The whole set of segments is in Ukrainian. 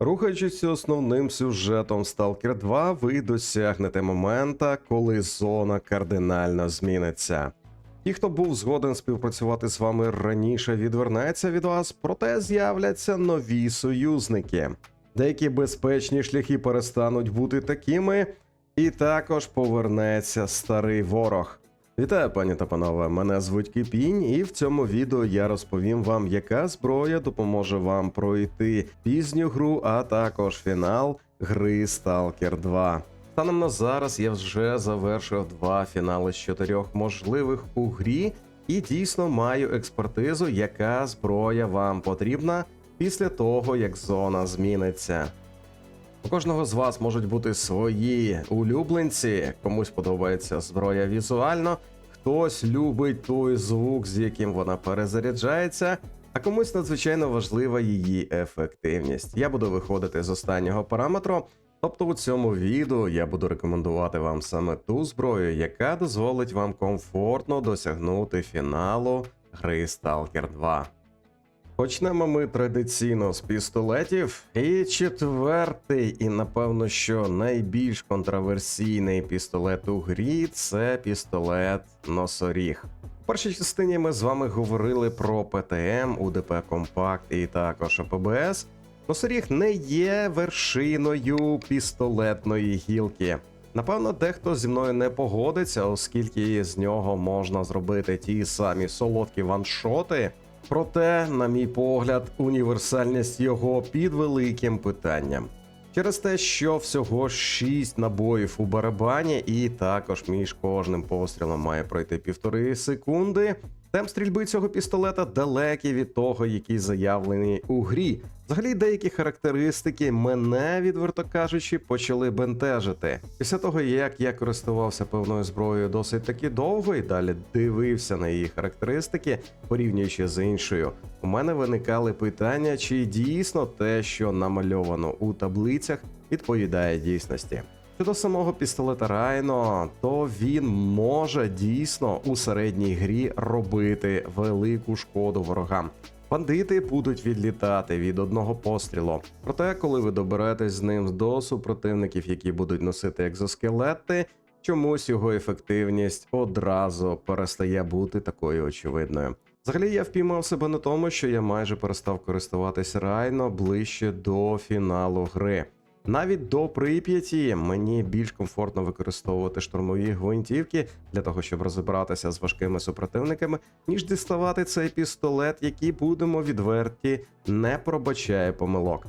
Рухаючись основним сюжетом Stalker 2, ви досягнете момента, коли зона кардинально зміниться. Ті, хто був згоден співпрацювати з вами раніше, відвернеться від вас, проте з'являться нові союзники. Деякі безпечні шляхи перестануть бути такими, і також повернеться старий ворог. Вітаю, пані та панове. Мене звуть Кипінь, і в цьому відео я розповім вам, яка зброя допоможе вам пройти пізню гру, а також фінал гри Stalker 2. Станом на зараз я вже завершив два фінали з чотирьох можливих у грі, і дійсно маю експертизу, яка зброя вам потрібна після того, як зона зміниться. У кожного з вас можуть бути свої улюбленці. Комусь подобається зброя візуально, хтось любить той звук, з яким вона перезаряджається, а комусь надзвичайно важлива її ефективність. Я буду виходити з останнього параметру. Тобто у цьому відео я буду рекомендувати вам саме ту зброю, яка дозволить вам комфортно досягнути фіналу гри Stalker 2. Почнемо ми традиційно з пістолетів. І четвертий, і напевно, що найбільш контроверсійний пістолет у грі це пістолет Носоріг. В першій частині ми з вами говорили про ПТМ, УДП Компакт і також АПБС. Носоріг не є вершиною пістолетної гілки. Напевно, дехто зі мною не погодиться, оскільки з нього можна зробити ті самі солодкі ваншоти. Проте, на мій погляд, універсальність його під великим питанням. Через те, що всього 6 набоїв у барабані, і також між кожним пострілом має пройти півтори секунди. Темп стрільби цього пістолета далекий від того, який заявлений у грі. Взагалі, деякі характеристики мене, відверто кажучи, почали бентежити. Після того, як я користувався певною зброєю досить таки довго і далі дивився на її характеристики, порівнюючи з іншою, у мене виникали питання, чи дійсно те, що намальовано у таблицях, відповідає дійсності. Щодо самого пістолета Райно, то він може дійсно у середній грі робити велику шкоду ворогам. Бандити будуть відлітати від одного пострілу. Проте, коли ви доберетесь з ним до супротивників, які будуть носити екзоскелети, чомусь його ефективність одразу перестає бути такою очевидною. Взагалі, я впіймав себе на тому, що я майже перестав користуватись райно ближче до фіналу гри. Навіть до Прип'яті мені більш комфортно використовувати штурмові гвинтівки для того, щоб розібратися з важкими супротивниками, ніж діставати цей пістолет, який будемо відверті, не пробачає помилок.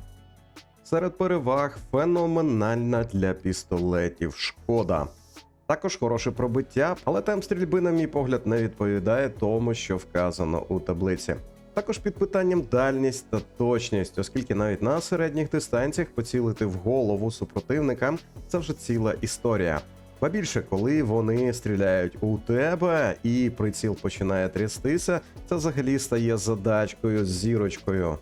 Серед переваг феноменальна для пістолетів шкода. Також хороше пробиття, але темп стрільби, на мій погляд, не відповідає тому, що вказано у таблиці. Також під питанням дальність та точність, оскільки навіть на середніх дистанціях поцілити в голову супротивника це вже ціла історія. Ба більше, коли вони стріляють у тебе і приціл починає трястися, це взагалі стає задачкою з зірочкою.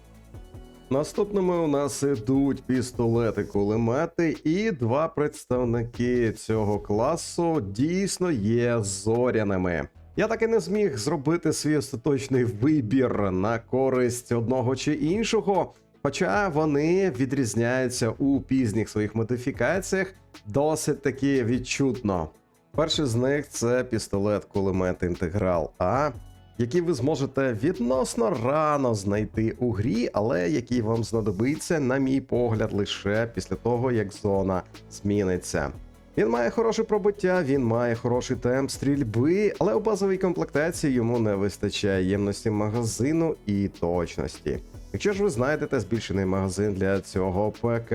Наступними у нас ідуть пістолети кулемети, і два представники цього класу дійсно є зоряними. Я так і не зміг зробити свій остаточний вибір на користь одного чи іншого, хоча вони відрізняються у пізніх своїх модифікаціях досить таки відчутно. Перший з них це пістолет кулемет Інтеграл А, який ви зможете відносно рано знайти у грі, але який вам знадобиться, на мій погляд, лише після того, як зона зміниться. Він має хороше пробиття, він має хороший темп стрільби, але у базовій комплектації йому не вистачає ємності магазину і точності. Якщо ж ви знайдете збільшений магазин для цього ПК,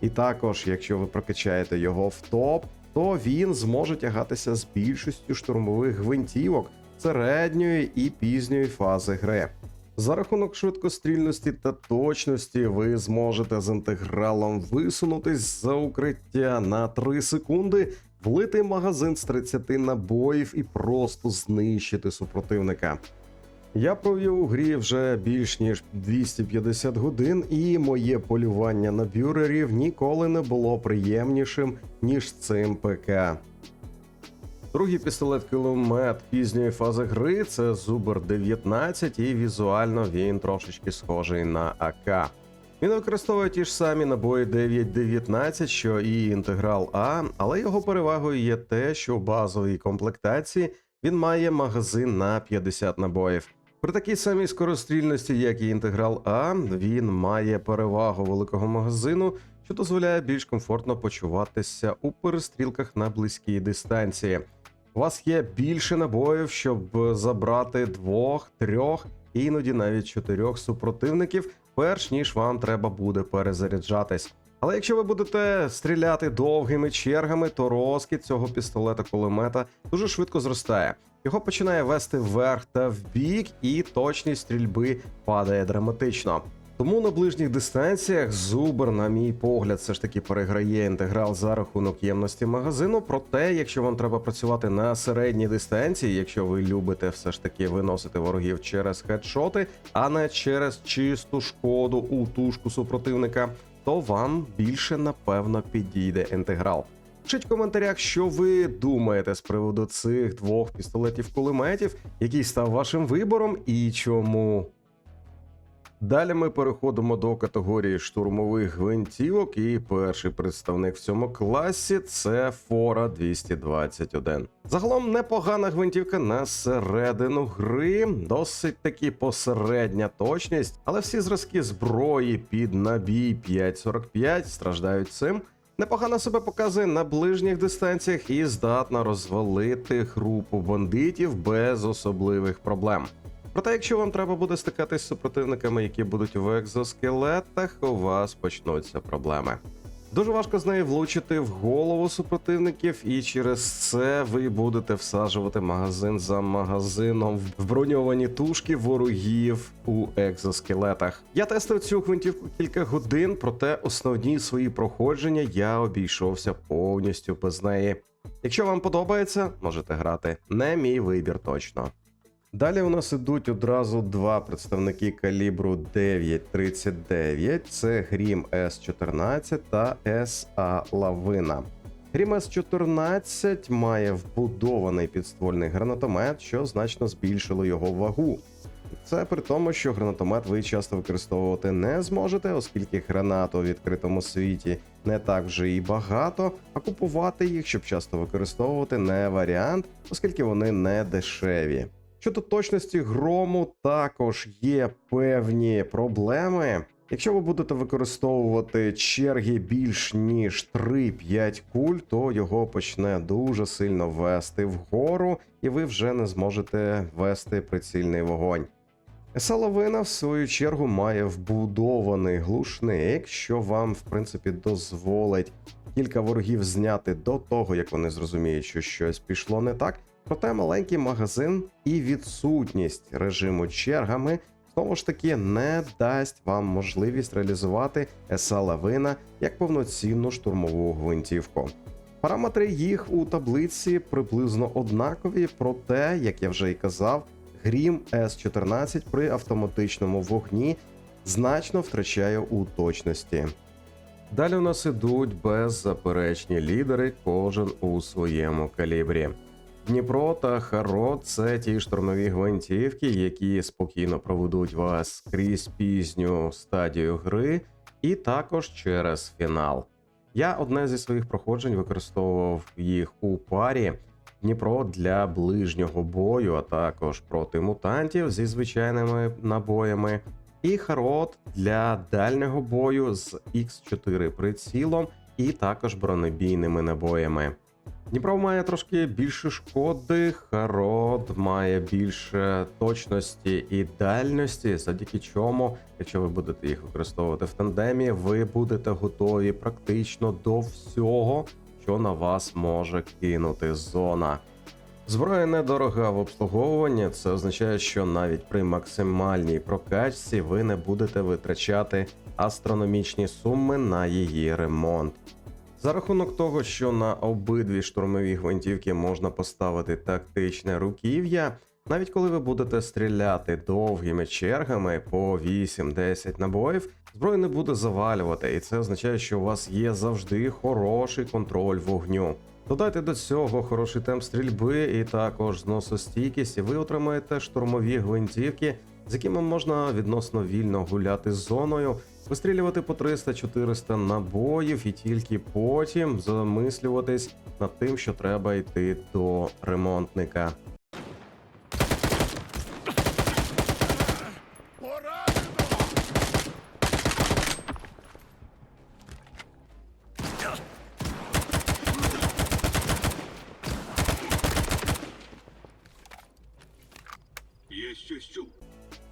і також, якщо ви прокачаєте його в топ, то він зможе тягатися з більшістю штурмових гвинтівок середньої і пізньої фази гри. За рахунок швидкострільності та точності ви зможете з інтегралом висунутись за укриття на 3 секунди, влити магазин з 30 набоїв і просто знищити супротивника. Я провів у грі вже більш ніж 250 годин, і моє полювання на бюрерів ніколи не було приємнішим, ніж цим ПК. Другий пістолет кулемет пізньої фази гри це Зубер 19, і візуально він трошечки схожий на АК. Він використовує ті ж самі набої 9.19, що і інтеграл А, але його перевагою є те, що в базовій комплектації він має магазин на 50 набоїв. При такій самій скорострільності, як і інтеграл А, він має перевагу великого магазину, що дозволяє більш комфортно почуватися у перестрілках на близькій дистанції. У вас є більше набоїв, щоб забрати двох, трьох, іноді навіть чотирьох супротивників, перш ніж вам треба буде перезаряджатись. Але якщо ви будете стріляти довгими чергами, то розкид цього пістолета кулемета дуже швидко зростає. Його починає вести вверх та вбік, і точність стрільби падає драматично. Тому на ближніх дистанціях Зубер, на мій погляд, все ж таки переграє інтеграл за рахунок ємності магазину. Проте, якщо вам треба працювати на середній дистанції, якщо ви любите все ж таки виносити ворогів через хедшоти, а не через чисту шкоду у тушку супротивника, то вам більше напевно підійде інтеграл. Пишіть в коментарях, що ви думаєте з приводу цих двох пістолетів-кулеметів, який став вашим вибором і чому. Далі ми переходимо до категорії штурмових гвинтівок, і перший представник в цьому класі це Фора 221. Загалом непогана гвинтівка на середину гри, досить таки посередня точність, але всі зразки зброї під набій 5.45 страждають цим. Непогано себе показує на ближніх дистанціях і здатна розвалити групу бандитів без особливих проблем. Проте, якщо вам треба буде стикатись з супротивниками, які будуть в екзоскелетах, у вас почнуться проблеми. Дуже важко з неї влучити в голову супротивників, і через це ви будете всаджувати магазин за магазином в броньовані тушки ворогів у екзоскелетах. Я тестив цю гвинтівку кілька годин, проте основні свої проходження я обійшовся повністю без неї. Якщо вам подобається, можете грати. Не мій вибір точно. Далі у нас ідуть одразу два представники калібру 9.39. Це Грім С14 та СА Лавина. Грім С14 має вбудований підствольний гранатомет, що значно збільшило його вагу. Це при тому, що гранатомет ви часто використовувати не зможете, оскільки гранат у відкритому світі не так вже і багато, а купувати їх, щоб часто використовувати, не варіант, оскільки вони не дешеві. Щодо точності грому, також є певні проблеми. Якщо ви будете використовувати черги більш ніж 3-5 куль, то його почне дуже сильно вести вгору, і ви вже не зможете вести прицільний вогонь. Саловина, в свою чергу, має вбудований глушник, що вам, в принципі, дозволить кілька ворогів зняти до того, як вони зрозуміють, що щось пішло не так. Проте маленький магазин і відсутність режиму чергами знову ж таки не дасть вам можливість реалізувати esa Лавина як повноцінну штурмову гвинтівку. Параметри їх у таблиці приблизно однакові, проте, як я вже й казав, Грім С14 при автоматичному вогні значно втрачає у точності. Далі у нас ідуть беззаперечні лідери, кожен у своєму калібрі. Дніпро та Харо це ті штурмові гвинтівки, які спокійно проведуть вас крізь пізню стадію гри, і також через фінал. Я одне зі своїх проходжень використовував їх у парі. Дніпро для ближнього бою, а також проти мутантів зі звичайними набоями, і Харот для дальнього бою з X4 прицілом і також бронебійними набоями. Дніпро має трошки більше шкоди, Харод має більше точності і дальності, завдяки чому, якщо ви будете їх використовувати в тандемі, ви будете готові практично до всього, що на вас може кинути зона. Зброя недорога в обслуговуванні. Це означає, що навіть при максимальній прокачці ви не будете витрачати астрономічні суми на її ремонт. За рахунок того, що на обидві штурмові гвинтівки можна поставити тактичне руків'я, навіть коли ви будете стріляти довгими чергами по 8-10 набоїв, зброю не буде завалювати, і це означає, що у вас є завжди хороший контроль вогню. Додайте до цього хороший темп стрільби і також зносостійкість, і ви отримаєте штурмові гвинтівки, з якими можна відносно вільно гуляти з зоною вистрілювати по 300-400 набоїв і тільки потім замислюватись над тим, що треба йти до ремонтника.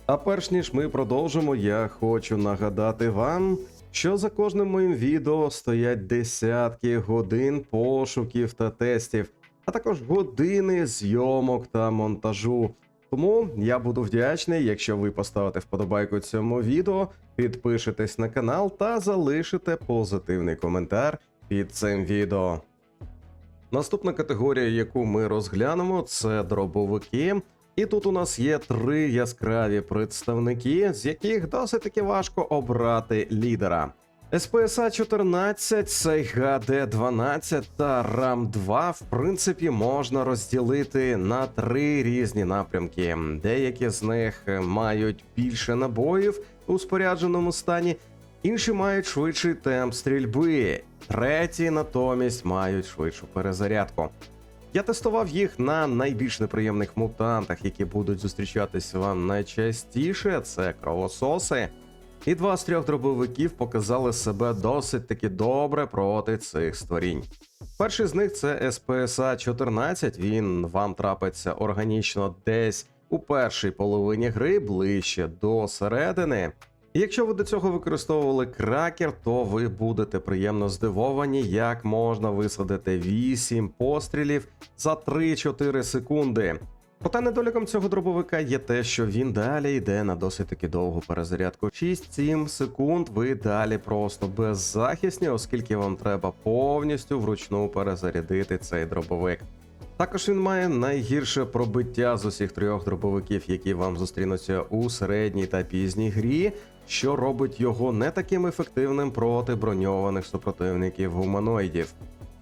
А перш ніж ми продовжимо, я хочу нагадати вам, що за кожним моїм відео стоять десятки годин пошуків та тестів, а також години зйомок та монтажу. Тому я буду вдячний, якщо ви поставите вподобайку цьому відео, підпишетесь на канал та залишите позитивний коментар під цим відео. Наступна категорія, яку ми розглянемо, це дробовики. І тут у нас є три яскраві представники, з яких досить таки важко обрати лідера. СПСА 14, Сайга Д12 та Рам 2 в принципі можна розділити на три різні напрямки. Деякі з них мають більше набоїв у спорядженому стані, інші мають швидший темп стрільби, треті натомість мають швидшу перезарядку. Я тестував їх на найбільш неприємних мутантах, які будуть зустрічатися вам найчастіше. Це кровососи. І два з трьох дробовиків показали себе досить таки добре проти цих створінь. Перший з них це СПСА 14. Він вам трапиться органічно десь у першій половині гри, ближче до середини. Якщо ви до цього використовували кракер, то ви будете приємно здивовані, як можна висадити 8 пострілів за 3-4 секунди. Проте недоліком цього дробовика є те, що він далі йде на досить таки довгу перезарядку. 6-7 секунд ви далі просто беззахисні, оскільки вам треба повністю вручну перезарядити цей дробовик. Також він має найгірше пробиття з усіх трьох дробовиків, які вам зустрінуться у середній та пізній грі, що робить його не таким ефективним проти броньованих супротивників гуманоїдів.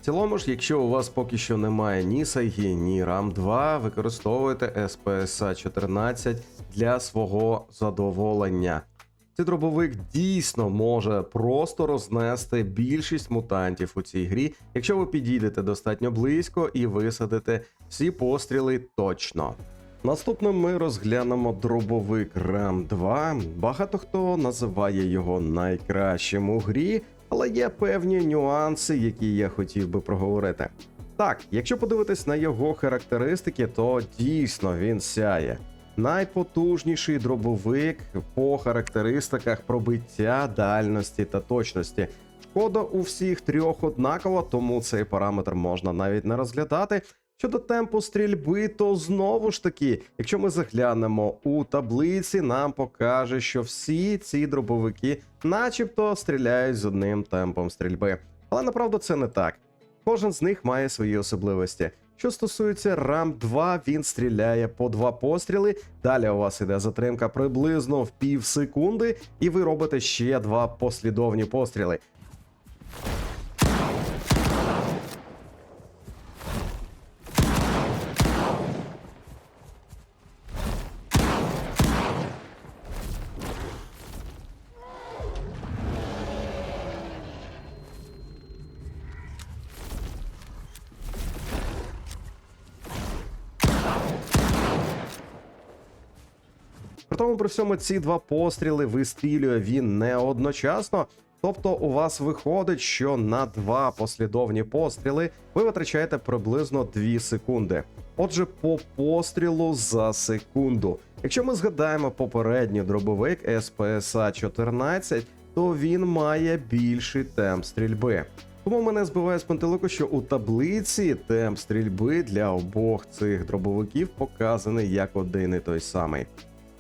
В цілому ж, якщо у вас поки що немає ні Сайгі, ні Рам 2, використовуйте СПСА 14 для свого задоволення. Цей дробовик дійсно може просто рознести більшість мутантів у цій грі, якщо ви підійдете достатньо близько і висадите всі постріли точно. Наступним ми розглянемо дробовик Ram 2. Багато хто називає його найкращим у грі, але є певні нюанси, які я хотів би проговорити. Так, якщо подивитись на його характеристики, то дійсно він сяє. Найпотужніший дробовик по характеристиках пробиття, дальності та точності. Шкода у всіх трьох однаково, тому цей параметр можна навіть не розглядати. Щодо темпу стрільби, то знову ж таки, якщо ми заглянемо у таблиці, нам покаже, що всі ці дробовики, начебто, стріляють з одним темпом стрільби. Але направду це не так. Кожен з них має свої особливості. Що стосується RAM 2, він стріляє по два постріли. Далі у вас іде затримка приблизно в пів секунди, і ви робите ще два послідовні постріли. При всьому ці два постріли вистрілює він не одночасно. Тобто у вас виходить, що на два послідовні постріли ви витрачаєте приблизно 2 секунди. Отже, по пострілу за секунду. Якщо ми згадаємо попередній дробовик СПСА 14, то він має більший темп стрільби. Тому мене збиває з пантелику, що у таблиці темп стрільби для обох цих дробовиків показаний як один і той самий.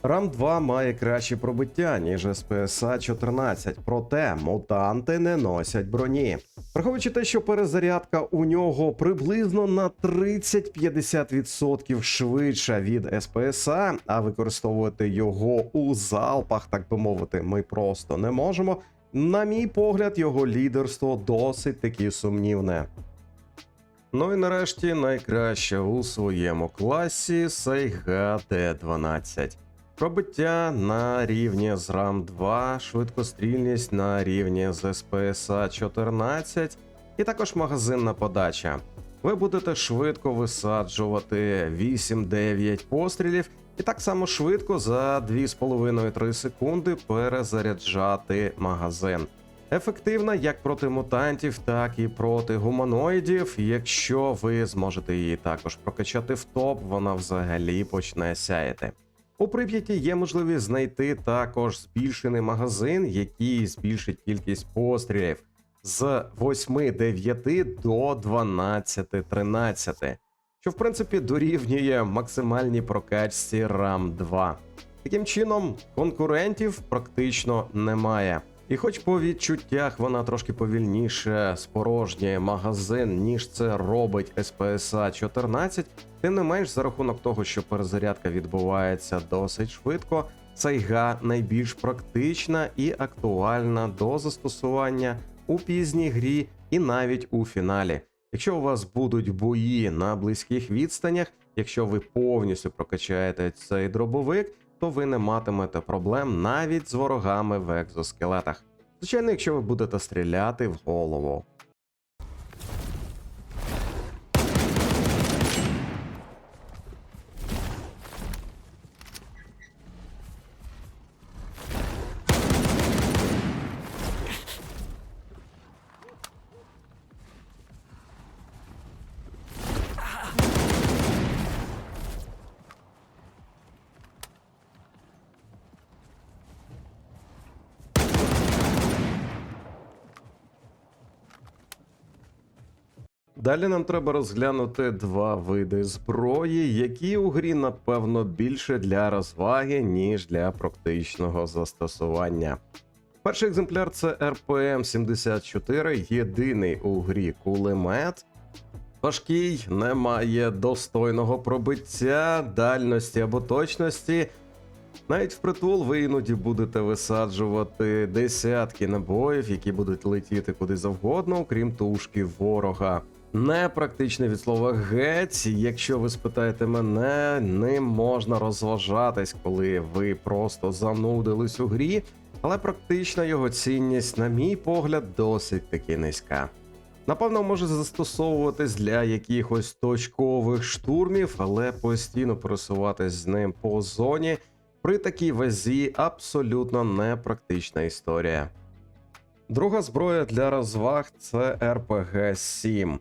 Рам 2 має краще пробиття, ніж СПСА 14, проте мутанти не носять броні. Враховуючи те, що перезарядка у нього приблизно на 30-50% швидша від СПСА, а використовувати його у залпах, так би мовити, ми просто не можемо. На мій погляд, його лідерство досить таки сумнівне. Ну і нарешті найкраще у своєму класі Сайга Т12. Пробиття на рівні з RAM 2, швидкострільність на рівні з СПСА 14 і також магазинна подача. Ви будете швидко висаджувати 8-9 пострілів і так само швидко за 2,5-3 секунди перезаряджати магазин. Ефективна як проти мутантів, так і проти гуманоїдів. Якщо ви зможете її також прокачати в топ, вона взагалі почне сяяти. У Прип'яті є можливість знайти також збільшений магазин, який збільшить кількість пострілів з 8-9 до 12-13, що в принципі дорівнює максимальній прокачці RAM 2. Таким чином, конкурентів практично немає. І хоч по відчуттях вона трошки повільніше спорожнює магазин, ніж це робить SPSA 14, тим не менш, за рахунок того, що перезарядка відбувається досить швидко, Сайга найбільш практична і актуальна до застосування у пізній грі і навіть у фіналі. Якщо у вас будуть бої на близьких відстанях, якщо ви повністю прокачаєте цей дробовик, то ви не матимете проблем навіть з ворогами в екзоскелетах. Звичайно, якщо ви будете стріляти в голову. Далі нам треба розглянути два види зброї, які у грі, напевно, більше для розваги, ніж для практичного застосування. Перший екземпляр це RPM 74, єдиний у грі кулемет. Важкий, не має достойного пробиття, дальності або точності. Навіть впритул ви іноді будете висаджувати десятки набоїв, які будуть летіти куди завгодно, окрім тушки ворога. Непрактичне від слова геть. Якщо ви спитаєте мене, ним можна розважатись, коли ви просто занудились у грі, але практична його цінність, на мій погляд, досить таки низька. Напевно, може застосовуватись для якихось точкових штурмів, але постійно пересуватись з ним по зоні при такій вазі абсолютно непрактична історія. Друга зброя для розваг це RPG 7.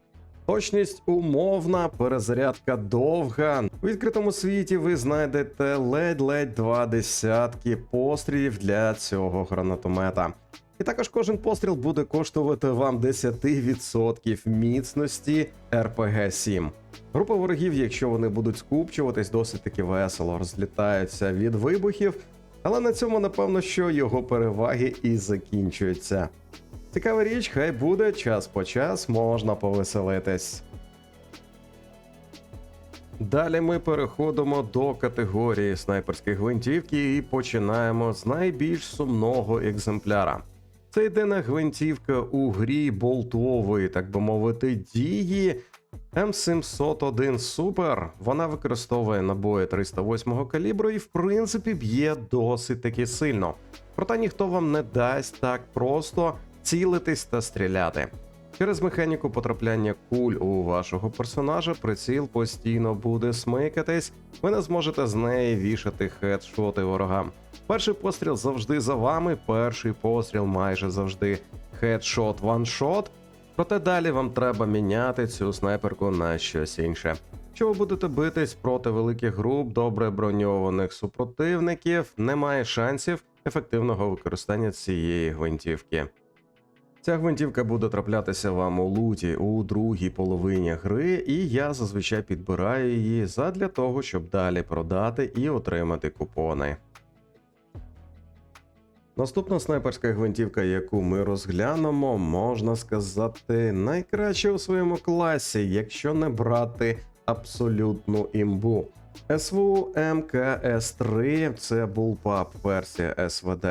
Точність умовна, перезарядка довга. У відкритому світі ви знайдете ледь-ледь два десятки пострілів для цього гранатомета. І також кожен постріл буде коштувати вам 10% міцності RPG 7. Група ворогів, якщо вони будуть скупчуватись, досить таки весело розлітаються від вибухів, але на цьому, напевно, що його переваги і закінчуються. Цікава річ, хай буде час по час можна повеселитись. Далі ми переходимо до категорії снайперських гвинтівки і починаємо з найбільш сумного екземпляра. Це єдина гвинтівка у грі болтової, так би мовити, дії. М701 Super. Вона використовує набої 308 калібру і, в принципі, б'є досить таки сильно. Проте ніхто вам не дасть так просто цілитись та стріляти. Через механіку потрапляння куль у вашого персонажа приціл постійно буде смикатись, ви не зможете з неї вішати хедшоти ворогам. Перший постріл завжди за вами, перший постріл майже завжди хедшот ваншот. Проте далі вам треба міняти цю снайперку на щось інше. Якщо ви будете битись проти великих груп добре броньованих супротивників, немає шансів ефективного використання цієї гвинтівки. Ця гвинтівка буде траплятися вам у луті у другій половині гри, і я зазвичай підбираю її задля того, щоб далі продати і отримати купони. Наступна снайперська гвинтівка, яку ми розглянемо, можна сказати, найкраща у своєму класі, якщо не брати абсолютну імбу. СВУ МКС3 це Bullpup версія СВД.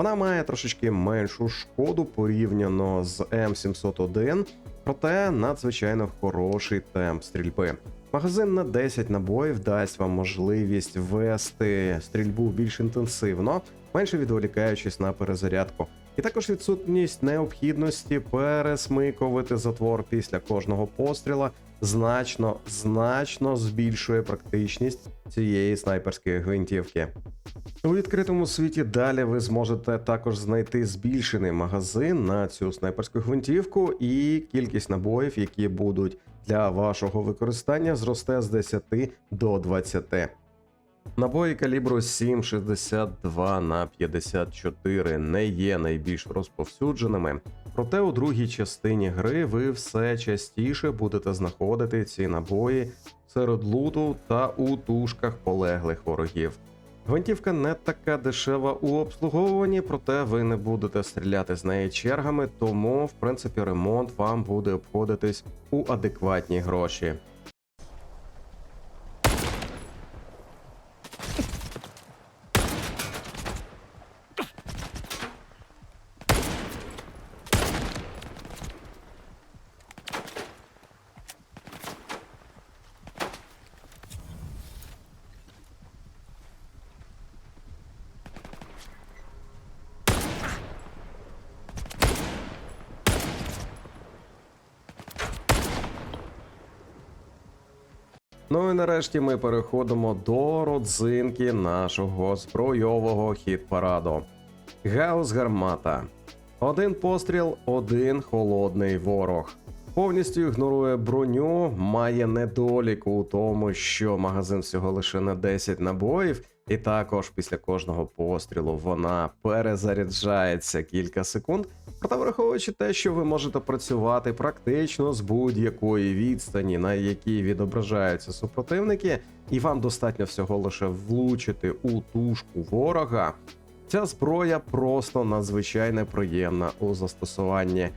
Вона має трошечки меншу шкоду порівняно з М701, проте надзвичайно хороший темп стрільби. Магазин на 10 набоїв дасть вам можливість вести стрільбу більш інтенсивно, менше відволікаючись на перезарядку. І також відсутність необхідності пересмикувати затвор після кожного постріла значно, значно збільшує практичність цієї снайперської гвинтівки. У відкритому світі далі ви зможете також знайти збільшений магазин на цю снайперську гвинтівку, і кількість набоїв, які будуть для вашого використання, зросте з 10 до 20. Набої калібру 7,62 на 54 не є найбільш розповсюдженими, проте у другій частині гри ви все частіше будете знаходити ці набої серед луту та у тушках полеглих ворогів. Гвинтівка не така дешева у обслуговуванні, проте ви не будете стріляти з неї чергами, тому в принципі ремонт вам буде обходитись у адекватні гроші. Ну і нарешті ми переходимо до родзинки нашого збройового хіт-параду. Гаус гармата. Один постріл, один холодний ворог. Повністю ігнорує броню, має недолік у тому, що магазин всього лише на 10 набоїв, і також після кожного пострілу вона перезаряджається кілька секунд. Проте, враховуючи те, що ви можете працювати практично з будь-якої відстані, на якій відображаються супротивники, і вам достатньо всього лише влучити у тушку ворога. Ця зброя просто надзвичайно приємна у застосуванні.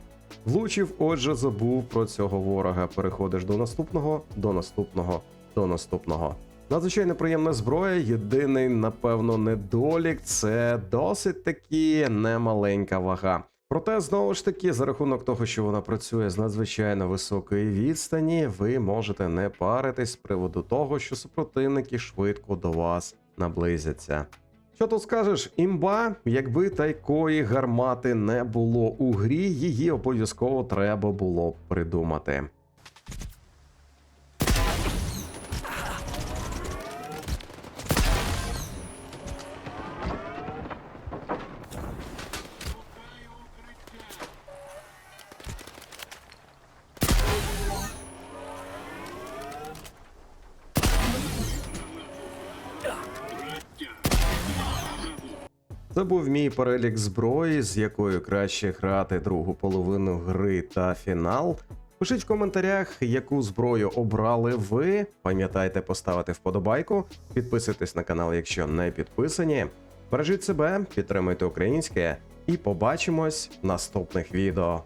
Влучив, отже, забув про цього ворога. Переходиш до наступного, до наступного, до наступного. Надзвичайно приємна зброя. Єдиний, напевно, недолік це досить таки немаленька вага. Проте, знову ж таки, за рахунок того, що вона працює з надзвичайно високої відстані, ви можете не паритись з приводу того, що супротивники швидко до вас наблизяться. Що тут скажеш, імба, якби такої гармати не було у грі, її обов'язково треба було б придумати. Це був мій перелік зброї, з якою краще грати другу половину гри та фінал. Пишіть в коментарях, яку зброю обрали ви. Пам'ятайте поставити вподобайку, підписуйтесь на канал, якщо не підписані. Бережіть себе, підтримуйте українське і побачимось в наступних відео.